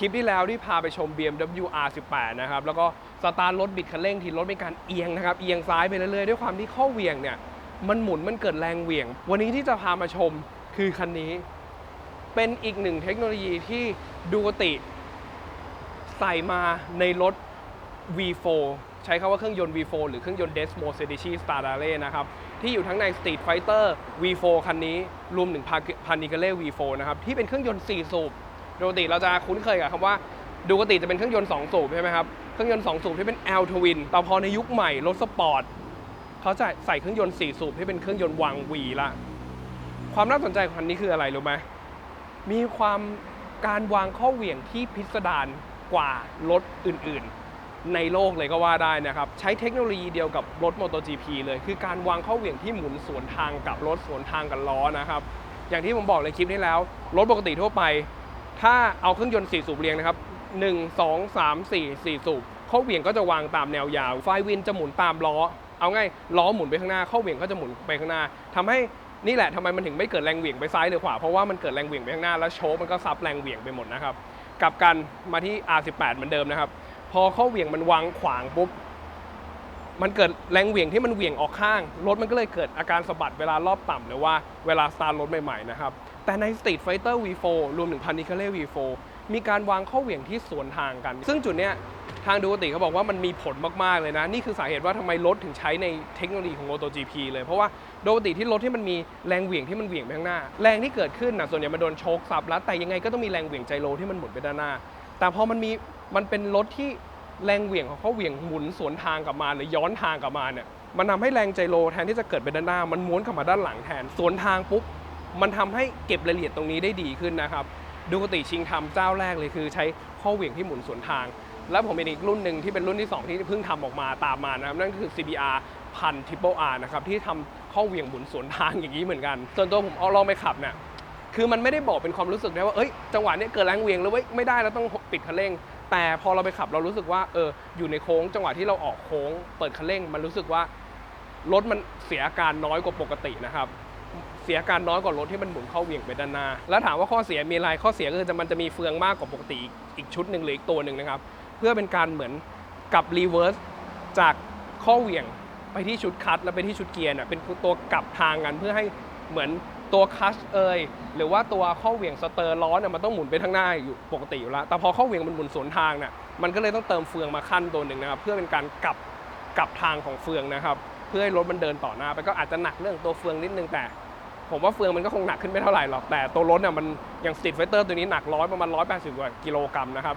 คลิปที่แล้วที่พาไปชม BMW R18 นะครับ แล้วก็สตาร์ทรถบิดคันเร่งทีรถมีการเอียงนะครับ เอียงซ้ายไปเรื่อยๆ ด้วยความที่ข้อเหวี่ยงเนี่ย มันหมุนมันเกิดแรงเหวี่ยง วันนี้ที่จะพามาชมคือคันนี้ เป็นอีกหนึ่งเทคโนโลยีที่ดูติ ใส่มาในรถ V4 ใช้คำว่าเครื่องยนต์ V4 หรือเครื่องยนต์ Desmo Sedici Stradale นะครับ ที่อยู่ทั้งใน Street Fighter V4 คันนี้ รวมถึง Panigale V4 นะครับ ที่เป็นเครื่องยนต์ 4 สูบ ปกติเราจะคุ้นเคยกับคำว่าดูกติจะเป็นเครื่องยนต์2สูบใช่ไหมครับ เครื่องยนต์2สูบที่เป็น L Twin แต่พอในยุคใหม่รถสปอร์ตเขาจะใส่เครื่องยนต์4สูบที่เป็นเครื่องยนต์วาง V ละความน่าสนใจของคันนี้คืออะไรรู้ไหมมีความการวางข้อเหวี่ยงที่พิสดารกว่ารถอื่นๆ ในโลกเลยก็ว่าได้นะครับ ใช้เทคโนโลยีเดียวกับรถ MotoGP เลย คือการวางข้อเหวี่ยงที่หมุนสวนทางกับรถสวนทางกับล้อนะครับ อย่างที่ผมบอกในคลิปนี้แล้ว รถปกติทั่วไป ถ้าเอาเครื่องยนต์4สูบเรียงนะครับ 1 2 3 4 4 สูบข้อเหวี่ยงก็จะวางตามแนวยาว ไฟวินจะหมุนตามล้อ เอาง่ายล้อหมุนไปข้างหน้าข้อเหวี่ยงก็จะหมุนไปข้างหน้าทำให้นี่แหละทำไมมันถึงไม่เกิดแรงเหวี่ยงไปซ้ายหรือขวา เพราะว่ามันเกิดแรงเหวี่ยงไปข้างหน้าแล้วโชคมันก็ซับแรงเหวี่ยงไปหมดนะครับกลับกันมาที่ R18 เหมือนเดิมนะครับ พอข้อเหวี่ยงมันวางขวางปุ๊บ มันเกิดแรงเหวี่ยงที่มันเหวี่ยงออกข้าง รถมันก็เลยเกิดอาการสะบัดเวลารอบต่ำหรือว่าเวลาสตาร์ทรถใหม่ๆนะครับ แต่ใน Street Fighter V4 รวมถึง Panicale V4 มีการวางข้อเหวี่ยงที่สวนทางกัน ซึ่งจุดเนี้ยทางดูกติเขาบอกว่ามันมีผลมาก ๆ เลยนะ นี่คือสาเหตุว่าทำไมรถถึงใช้ในเทคโนโลยีของ MotoGP เลยเพราะว่าโดยปกติที่รถที่มันมีแรงเหวี่ยงที่มันเหวี่ยงไปข้างหน้า แรงที่เกิดขึ้นนะส่วนใหญ่มันโดนโชคซับแล้วแต่ยังไงก็ต้องมีแรงเหวี่ยงไจโรที่มันหมุนไปด้านหน้า แต่พอมันมีมันเป็นรถที่ แรงเหวี่ยงของเขาเหวี่ยงหมุนสวนทางกลับมาหรือย้อนทางกลับมาเนี่ยมันทำให้แรงไจโรแทนที่จะเกิดไปด้านหน้า มันม้วนกลับมาด้านหลังแทนสวนทางปุ๊บมันทำให้เก็บรายละเอียดตรงนี้ได้ดีขึ้นนะครับดูกติชิงทำเจ้าแรกเลยคือ ใช้ข้อเหวี่ยงที่หมุนสวนทาง แล้วผมเป็นอีกรุ่นหนึ่งที่เป็นรุ่นที่ 2 ที่เพิ่งทำออกมาตามมานะครับนั่นคือ CBR พัน Triple R นะครับที่ทำข้อเหวี่ยงหมุนสวนทางอย่างนี้เหมือนกัน ส่วนตัวผมเอาลองไปขับเนี่ยคือมันไม่ได้บอกเป็นความรู้สึกนะว่าเอ้ยจังหวะนี้เกิดแรงเหวียงแล้วเว้ยไม่ได้แล้วต้องปิดคันเร่ง แต่พอเราไปขับเรารู้สึกว่าเอออยู่ในโค้งจังหวะที่เราออกโค้ง เปิดคันเร่ง มันรู้สึกว่ารถมันเสียอาการน้อยกว่าปกตินะครับเสียอาการน้อยกว่ารถที่มันหมุนเข้าเหวี่ยงไปด้านหน้า แล้วถามว่าข้อเสียมีอะไรข้อเสียก็คือจะมันจะมีเฟืองมากกว่าปกติอีกอีกชุดหนึ่งหรืออีกตัวหนึ่งนะครับ เพื่อเป็นการเหมือนกับรีเวิร์สจากข้อเหวี่ยงไปที่ชุดคัตแล้วไปที่ชุดเกียร์เนี่ยเป็นตัวกลับทางกันเพื่อให้เหมือน ตัวคัชเอยหรือว่าตัวข้อเหวี่ยงสเตอร์ล้อเนี่ยมันต้องหมุนไปทางหน้าอยู่ปกติอยู่แล้ว แต่พอข้อเหวี่ยงมันหมุนสวนทางเนี่ยมันก็เลยต้องเติมเฟืองมาขั้นตัวหนึ่งนะครับ เพื่อเป็นการกลับกลับทางของเฟืองนะครับ เพื่อให้รถมันเดินต่อหน้า ไปก็อาจจะหนักเรื่องตัวเฟืองนิดนึงแต่ ผมว่าเฟืองมันก็คงหนักขึ้นไม่เท่าไหร่หรอกแต่ตัวรถเนี่ยมันอย่างสตรีทไฟเตอร์ตัวนี้หนักร้อยประมาณ180กว่ากิโลกรัมนะครับ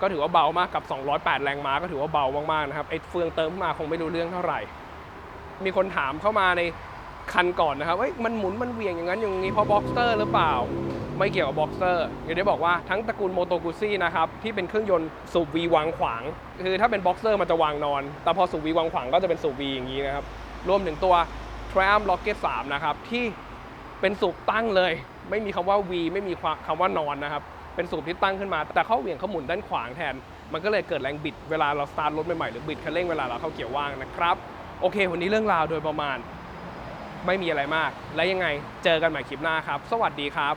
ก็ถือว่าเบามากกับ 208 แรงม้าก็ถือว่าเบามากๆนะครับไอ้เฟืองเติมมาคงไม่รู้เรื่องเท่าไหร่ มีคนถามเข้ามาใน คันก่อนนะครับว่ามันหมุนมันเวียงอย่างนั้นอย่างนี้เพราะบ็อกเซอร์หรือเปล่า ไม่เกี่ยวกับบ็อกเซอร์อย่างที่บอกว่าทั้งตระกูลโมโตกุซี่นะครับที่เป็นเครื่องยนต์สูบวีวางขวาง คือถ้าเป็นบ็อกเซอร์มันจะวางนอน แต่พอสูบวีวางขวางก็จะเป็นสูบวีอย่างนี้นะครับรวมถึงตัว Triumph Rocket 3นะครับที่เป็นสูบตั้งเลย ไม่มีคำว่า V ไม่มีคำว่านอนนะครับเป็นสูบที่ตั้งขึ้นมา แต่เข้าเหวี่ยงเขาหมุนด้านขวางแทน มันก็เลยเกิดแรงบิดเวลาเราสตาร์ทรถใหม่ๆหรือบิดคันเร่งเวลาเราเข้าเกียร์ว่างนะครับ โอเค วันนี้เรื่องราวโดยประมาณ ไม่มีอะไรมาก และยังไงเจอกันใหม่คลิปหน้าครับ สวัสดีครับ